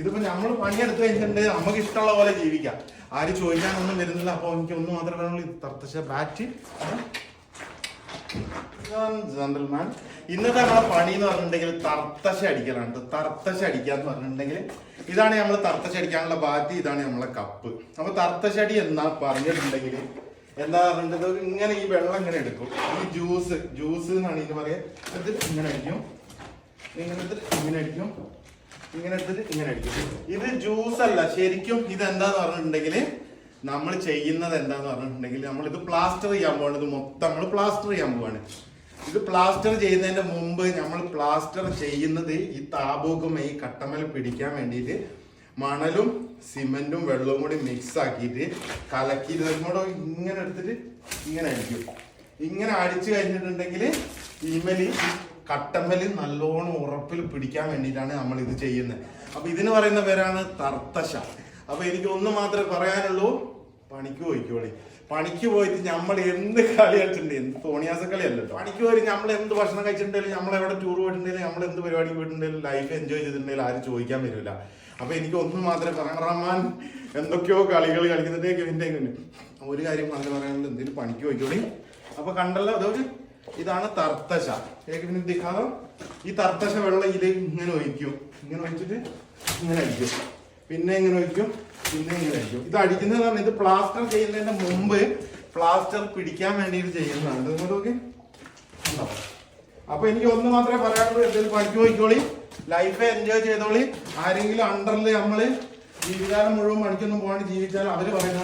ഇതിപ്പോ നമ്മൾ പണിയെടുത്ത് കഴിഞ്ഞിട്ടുണ്ട്. നമുക്ക് ഇഷ്ടമുള്ള പോലെ ജീവിക്കാം. ആര് ചോദിക്കാനൊന്നും വരുന്നില്ല. അപ്പൊ എനിക്ക് ഒന്നും മാത്രമേ തർത്തശ ബാറ്റ് ജെന്റൽമാൻ ഇന്നത്തെ നമ്മളെ പണി എന്ന് പറഞ്ഞിട്ടുണ്ടെങ്കിൽ തർത്തശ അടിക്കലാണ്. തർത്തശ അടിക്കുക എന്ന് പറഞ്ഞിട്ടുണ്ടെങ്കിൽ ഇതാണ് നമ്മൾ തർത്തശ അടിക്കാനുള്ള ബാറ്റ് ഇതാണ് നമ്മളെ കപ്പ്. അപ്പൊ തർത്തശടി എന്നാ പറഞ്ഞിട്ടുണ്ടെങ്കിൽ എന്താ പറഞ്ഞിട്ടുണ്ടെങ്കിൽ ഇങ്ങനെ ഈ വെള്ളം ഇങ്ങനെ എടുക്കും. ഈ ജ്യൂസ്. ജ്യൂസ് എന്നാണ് ഇതിന് പറയുക ഇങ്ങനെ അടിക്കും. ഇങ്ങനെ ഇങ്ങനെ അടിക്കും. ഇങ്ങനെ എടുത്തിട്ട് ഇങ്ങനെ അടിക്കും. ഇത് ജ്യൂസ് അല്ല. ശരിക്കും ഇത് എന്താന്ന് പറഞ്ഞിട്ടുണ്ടെങ്കിൽ നമ്മൾ ചെയ്യുന്നത് എന്താന്ന് പറഞ്ഞിട്ടുണ്ടെങ്കിൽ നമ്മൾ ഇത് പ്ലാസ്റ്റർ ചെയ്യാൻ പോവാണ്. ഇത് മൊത്തം നമ്മൾ പ്ലാസ്റ്റർ ചെയ്യാൻ പോവാണ്. ഇത് പ്ലാസ്റ്റർ ചെയ്യുന്നതിന്റെ മുമ്പ് നമ്മൾ പ്ലാസ്റ്റർ ചെയ്യുന്നത് ഈ താപൂക്കും ഈ കട്ടമൽ പിടിക്കാൻ വേണ്ടിയിട്ട് മണലും സിമെന്റും വെള്ളവും കൂടി മിക്സ് ആക്കിയിട്ട് കലക്കി ഇതും ഇങ്ങനെ എടുത്തിട്ട് ഇങ്ങനെ അടിക്കും. ഇങ്ങനെ അടിച്ചു കഴിഞ്ഞിട്ടുണ്ടെങ്കിൽ ഈമലി കട്ടമ്മൽ നല്ലോണം ഉറപ്പിൽ പിടിക്കാൻ വേണ്ടിയിട്ടാണ് നമ്മൾ ഇത് ചെയ്യുന്നത്. അപ്പൊ ഇതിന് പറയുന്ന പേരാണ് തർത്തശ. അപ്പൊ എനിക്ക് ഒന്ന് മാത്രമേ പറയാനുള്ളൂ പണിക്ക് പോയിക്കോളി. പണിക്ക് പോയിട്ട് നമ്മൾ എന്ത് കളി കളിച്ചിട്ടുണ്ട്? എന്ത് തോണിയാസ കളിയല്ലോ പണിക്ക് പോയി നമ്മൾ എന്ത് ഭക്ഷണം കഴിച്ചിട്ടുണ്ടെങ്കിലും നമ്മൾ എവിടെ ടൂർ പോയിട്ടുണ്ടെങ്കിലും നമ്മൾ എന്ത് പരിപാടി പോയിട്ടുണ്ടെങ്കിലും ലൈഫ് എൻജോയ് ചെയ്തിട്ടുണ്ടെങ്കിലും ആരും ചോദിക്കാൻ വരില്ല. അപ്പൊ എനിക്ക് ഒന്ന് മാത്രമേ പറയാൻ എന്തൊക്കെയോ കളികൾ കളിക്കുന്നുണ്ട്. പിന്നെ ഒരു കാര്യം പറഞ്ഞു പറയാനുള്ളത് എന്തെങ്കിലും പണിക്ക് പോയിക്കോളി. അപ്പൊ കണ്ടല്ലോ അതൊരു ഇതാണ് തർത്തശ. ഏകദിനം ദിക്കാതോ ഈ തർത്തശ വെള്ളം ഇതിലേക്ക് ഇങ്ങനെ ഒഴിക്കും. ഇങ്ങനെ ഒഴിച്ചിട്ട് ഇങ്ങനെ അടിക്കും. പിന്നെ ഇങ്ങനെ ഒഴിക്കും. പിന്നെ ഇങ്ങനെ അടിക്കും. ഇത് അടിക്കുന്നത് പറഞ്ഞാൽ ഇത് പ്ലാസ്റ്റർ ചെയ്യുന്നതിന് മുമ്പ് പ്ലാസ്റ്റർ പിടിക്കാൻ വേണ്ടിയിട്ട് ചെയ്യുന്നതാണ്. നിങ്ങൾ നോക്കി. അപ്പൊ എനിക്ക് ഒന്ന് മാത്രമേ പറയാനുള്ളൂ എന്തെങ്കിലും പണിക്ക് പോയിക്കോളി. ലൈഫ് എൻജോയ് ചെയ്തോളി. ആരെങ്കിലും അണ്ടറിൽ നമ്മൾ ജീവിതകാലം മുഴുവൻ പണിക്കൊന്നും പോകാണ്ട് ജീവിച്ചാൽ അവർ പറയുന്ന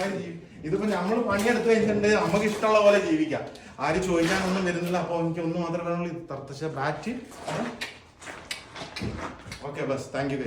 ഇതിപ്പോ നമ്മൾ പണിയെടുത്ത് കഴിഞ്ഞിട്ടുണ്ട് നമുക്ക് ഇഷ്ടമുള്ള പോലെ ജീവിക്കാം. ആര് ചോദിക്കാനൊന്നും വരുന്നില്ല. അപ്പൊ എനിക്ക് ഒന്നും മാത്രമേ തർത്തശ ബാറ്റ് ഓക്കെ ബസ് താങ്ക് യു